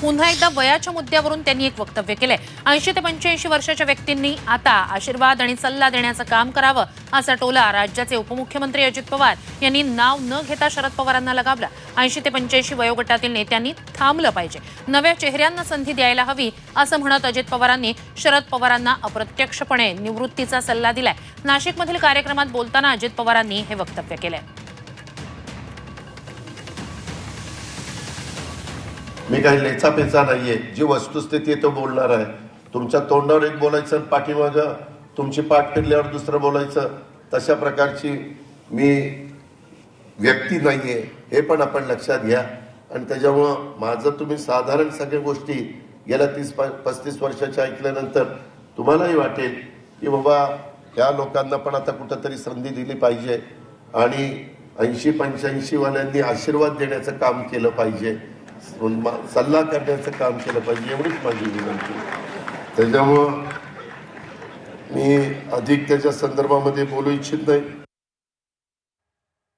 पुन्हा एकदा वयाच्या मुद्द्यावरून त्यांनी एक वक्तव्य केलंय. ऐंशी ते पंच्याऐंशी वर्षाच्या व्यक्तींनी आता आशीर्वाद आणि सल्ला देण्याचं काम करावं असा टोला राज्याचे उपमुख्यमंत्री अजित पवार यांनी नाव न घेता शरद पवारांना लगावला. ऐंशी ते पंच्याऐंशी वयोगटातील नेत्यांनी थांबलं पाहिजे. नव्या चेहऱ्यांना संधी द्यायला हवी असं म्हणत अजित पवारांनी शरद पवारांना अप्रत्यक्षपणे निवृत्तीचा सल्ला दिलाय. नाशिकमधील कार्यक्रमात बोलताना अजित पवारांनी हे वक्तव्य केलंय. मी काही लेचापेचा नाहीये. जी वस्तुस्थिती आहे तो बोलणार आहे. तुमच्या तोंडावर एक बोलायचं आणि पाठीमागं तुमची पाठ फिरल्यावर दुसरं बोलायचं. तशा प्रकारची मी व्यक्ती नाहीये. हे पण आपण लक्षात घ्या. आणि त्याच्यामुळं माझं तुम्ही साधारण सगळ्या गोष्टी गेल्या तीस प- पस्तीस वर्षाच्या ऐकल्यानंतर तुम्हालाही वाटेल की बाबा ह्या लोकांना पण आता कुठंतरी संधी दिली पाहिजे. आणि ऐंशी पंच्याऐंशी वाल्यांनी आशीर्वाद देण्याचं काम केलं पाहिजे. सल्ला करण्याचं काम केलं पाहिजे एवढीच माझी विनंती. त्याच्यामुळं मी अधिक त्याच्या संदर्भामध्ये बोलू इच्छित नाही.